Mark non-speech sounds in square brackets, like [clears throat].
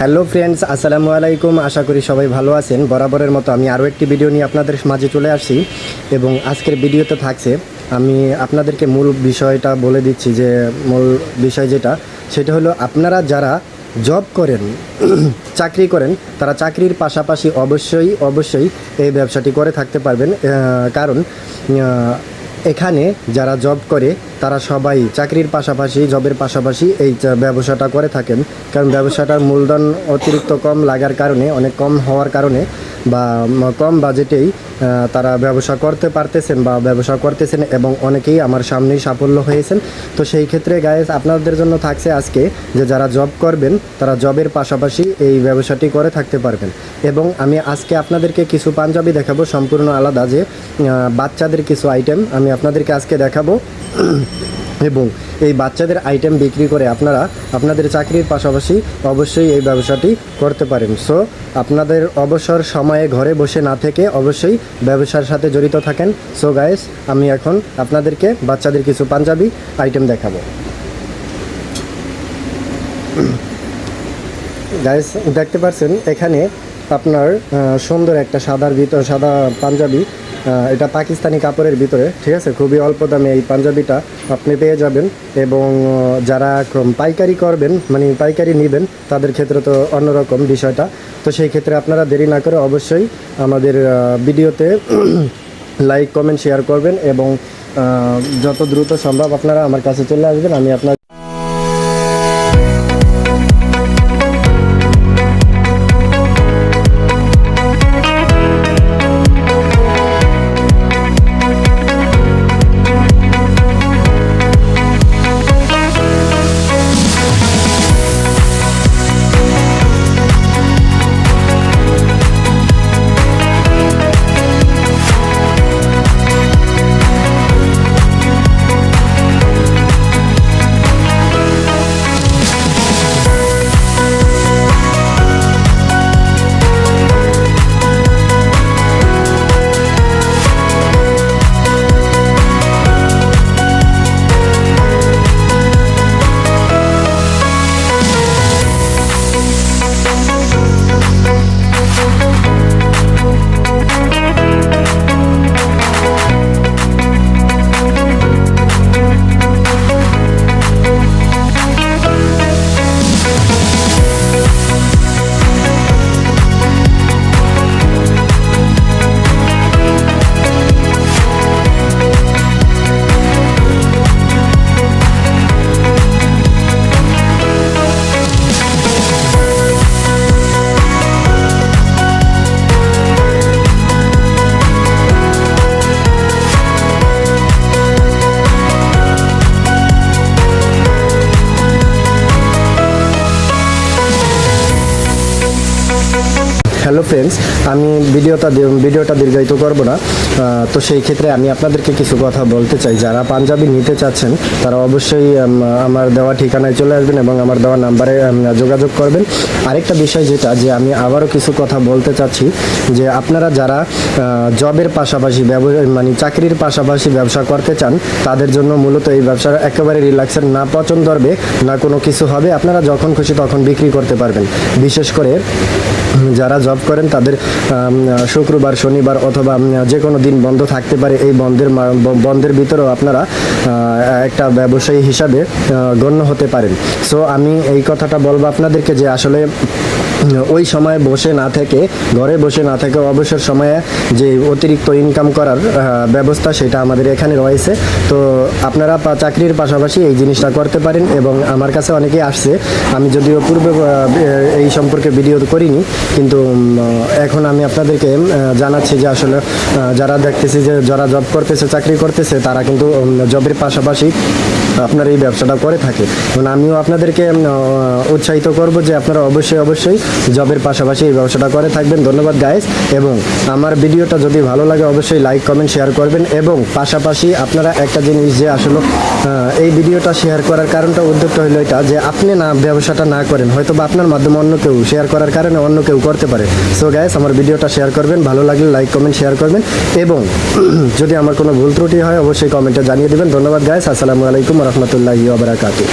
Hello friends, আসসালামু আলাইকুম। আশা করি সবাই ভালো আছেন। বরাবরের মতো আমি আরও একটি ভিডিও নিয়ে আপনাদের মাঝে চলে আসছি এবং আজকের ভিডিওতে থাকছে, আমি আপনাদেরকে মূল বিষয়টা বলে দিচ্ছি যে, মূল বিষয় যেটা, সেটা হলো আপনারা যারা জব করেন, [clears throat] চাকরি করেন, তারা চাকরির পাশাপাশি অবশ্যই অবশ্যই এই ব্যবসাটি করে থাকতে পারবেন। কারণ এখানে যারা জব করে, তারা সবাই চাকরির পাশাপাশি জবের পাশাপাশি এই ব্যবসাটা করে থাকেন। কারণ ব্যবসাটার মূলধন অতিরিক্ত কম লাগার কারণে, অনেক কম হওয়ার কারণে বা কম বাজেটেই তারা ব্যবসা করতে পারতেছেন বা ব্যবসা করতেছেন এবং অনেকেই আমার সামনেই সাফল্য হয়েছেন। তো সেই ক্ষেত্রে গায়েস আপনাদের জন্য থাকছে আজকে যে যারা জব করবেন, তারা জবের পাশাপাশি এই ব্যবসাটি করে থাকতে পারবেন। এবং আমি আজকে আপনাদেরকে কিছু পাঞ্জাবি দেখাবো, সম্পূর্ণ আলাদা যে বাচ্চাদের কিছু আইটেম আমি আপনাদেরকে আজকে দেখাবো। এবং এই বাচ্চাদের আইটেম বিক্রি করে আপনারা আপনাদের চাকরির পাশাপাশি অবশ্যই এই ব্যবসাটি করতে পারেন। সো আপনাদের অবসর সময়ে ঘরে বসে না থেকে অবশ্যই ব্যবসার সাথে জড়িত থাকেন। সো গায়েস আমি এখন আপনাদেরকে বাচ্চাদের কিছু পাঞ্জাবি আইটেম দেখাবো। গাইস দেখতে পাচ্ছেন এখানে আপনার সুন্দর একটা সাদার ভিতর, সাদা পাঞ্জাবি এটা পাকিস্তানি কাপড়ের ভিতরে, ঠিক আছে? খুবই অল্প দামে এই পাঞ্জাবিটা আপনি পেয়ে যাবেন এবং যারা পাইকারি করবেন মানে পাইকারি নেবেন, তাদের ক্ষেত্রে তো অন্যরকম বিষয়টা। তো সেই ক্ষেত্রে আপনারা দেরি না করে অবশ্যই আমাদের ভিডিওতে লাইক কমেন্ট শেয়ার করবেন এবং যত দ্রুত সম্ভব আপনারা আমার কাছে চলে আসবেন। আমি আপনার হ্যালো ফ্রেন্ডস আমি ভিডিওটা ভিডিওটা দীর্ঘায়িত করব না। তো সেই ক্ষেত্রে আমি আপনাদেরকে কিছু কথা বলতে চাই। যারা পাঞ্জাবি নিতে চাচ্ছেন, তারা অবশ্যই আমার দেওয়া ঠিকানায় চলে আসবেন এবং আমার দেওয়া নাম্বারে যোগাযোগ করবেন। আরেকটা বিষয় যেটা, যে আমি আবারও কিছু কথা বলতে চাচ্ছি, যে আপনারা যারা জবের পাশাপাশি মানে চাকরির পাশাপাশি ব্যবসা করতে চান, তাদের জন্য মূলত এই ব্যবসার একেবারে রিল্যাক্সের না পছন্দ হবে, না কোনো কিছু হবে, আপনারা যখন খুশি তখন বিক্রি করতে পারবেন। বিশেষ করে যারা জব করেন, তাদের শুক্রবার, শনিবার অথবা যে কোনো দিন বন্ধ থাকতে পারে এই বন্ধের বন্ধের ভিতরেও আপনারা একটা ব্যবসায়ী হিসাবে গণ্য হতে পারেন। সো আমি এই কথাটা বলব আপনাদেরকে যে আসলে ওই সময় বসে না থেকে, ঘরে বসে না থেকে অবসর সময়ে যে অতিরিক্ত ইনকাম করার ব্যবস্থা সেটা আমাদের এখানে রয়েছে। তো আপনারা চাকরির পাশাপাশি এই জিনিসটা করতে পারেন এবং আমার কাছে অনেকেই আসছে। আমি যদিও পূর্বে এই সম্পর্কে ভিডিও করিনি, কিন্তু এখন আমি আপনাদেরকে জানাচ্ছি যে আসলে যারা দেখতেছি যে যারা জব করতেছে, চাকরি করতেছে, তারা কিন্তু জবের পাশাপাশি আপনার এই ব্যবসাটা করে থাকে। আমিও আপনাদেরকে উৎসাহিত করব যে আপনারা অবশ্যই অবশ্যই জবের পাশাপাশি এই ব্যবসাটা করে থাকবেন। ধন্যবাদ গাইস এবং আমার ভিডিওটা যদি ভালো লাগে, অবশ্যই লাইক কমেন্ট শেয়ার করবেন। এবং পাশাপাশি আপনারা একটা জিনিস যে আসলে এই ভিডিওটা শেয়ার করার কারণটা উদ্যোগটা হলো এটা যে আপনি না ব্যবসাটা না করেন হয়তো বা আপনার মাধ্যমে অন্য কেউ শেয়ার করার কারণে অন্য কেউ করতে পারে। সো গাইস আমার ভিডিওটা শেয়ার করবেন। ভালো লাগলে লাইক কমেন্ট শেয়ার করবেন। এবং [clears throat] যদি আমার কোনো ভুল ত্রুটি হয়, অবশ্যই কমেন্টে জানিয়ে দেবেন। ধন্যবাদ গাইস আসসালামু আলাইকুম রহমতুল্লাহি ওবরাকাতু